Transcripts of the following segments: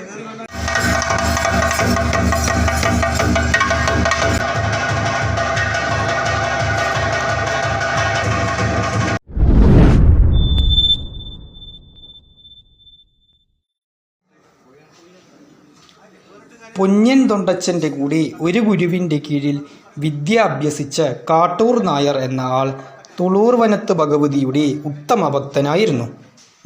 കയറി വന്ന തൊണ്ടച്ചന്റെ കൂടി ഒരു ഗുരുവിന്റെ കീഴിൽ വിദ്യ അഭ്യസിച്ച കാട്ടൂർ നായർ എന്ന ആൾ തുളൂർ വനത്ത് ഭഗവതിയുടെ ഉത്തമ ഭക്തനായിരുന്നു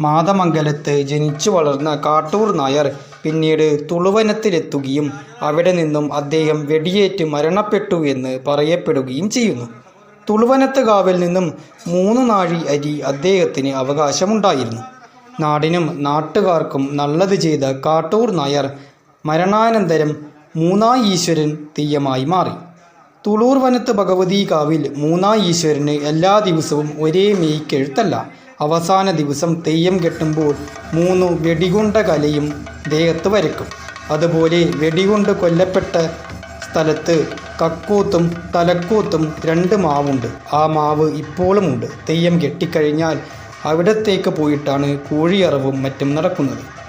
മാതമംഗലത്ത് ജനിച്ചു വളർന്ന കാട്ടൂർ നായർ പിന്നീട് തുളുവനത്തിലെത്തുകയും അവിടെ നിന്നും അദ്ദേഹം വെടിയേറ്റ് മരണപ്പെട്ടു എന്ന് പറയപ്പെടുകയും ചെയ്യുന്നു. തുളുവനത്ത് കാവിൽ നിന്നും മൂന്ന് നാഴി അരി അദ്ദേഹത്തിന് അവകാശമുണ്ടായിരുന്നു. നാടിനും നാട്ടുകാർക്കും നല്ലത് ചെയ്ത കാട്ടൂർ നായർ മരണാനന്തരം മൂന്നാം ഈശ്വരൻ തെയ്യമായി മാറി. തുളൂർ വനത്ത് ഭഗവതി കാവിൽ മൂന്നാം ഈശ്വരന് എല്ലാ ദിവസവും ഒരേ മെയ്ക്കെഴുത്തല്ല. അവസാന ദിവസം തെയ്യം കെട്ടുമ്പോൾ മൂന്ന് വെടികൊണ്ട കലയും ദേഹത്ത് വരയ്ക്കും. അതുപോലെ വെടികൊണ്ട് കൊല്ലപ്പെട്ട സ്ഥലത്ത് കക്കൂത്തും തലക്കൂത്തും രണ്ട് മാവുണ്ട്. ആ മാവ് ഇപ്പോഴും ഉണ്ട്. തെയ്യം കെട്ടിക്കഴിഞ്ഞാൽ അവിടത്തേക്ക് പോയിട്ടാണ് കോഴിയറവും മറ്റും നടക്കുന്നത്.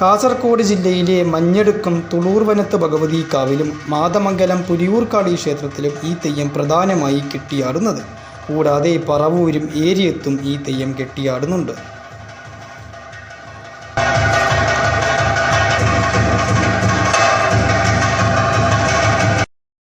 കാസർഗോഡ് ജില്ലയിലെ മഞ്ഞടുക്കം തുളൂർ വനത്ത് ഭഗവതി കാവിലും മാതമംഗലം പുലിയൂർക്കാടി ക്ഷേത്രത്തിലും ഈ തെയ്യം പ്രധാനമായി കെട്ടിയാടുന്നത്. കൂടാതെ പറവൂരും ഏരിയത്തും ഈ തെയ്യം കെട്ടിയാടുന്നുണ്ട്.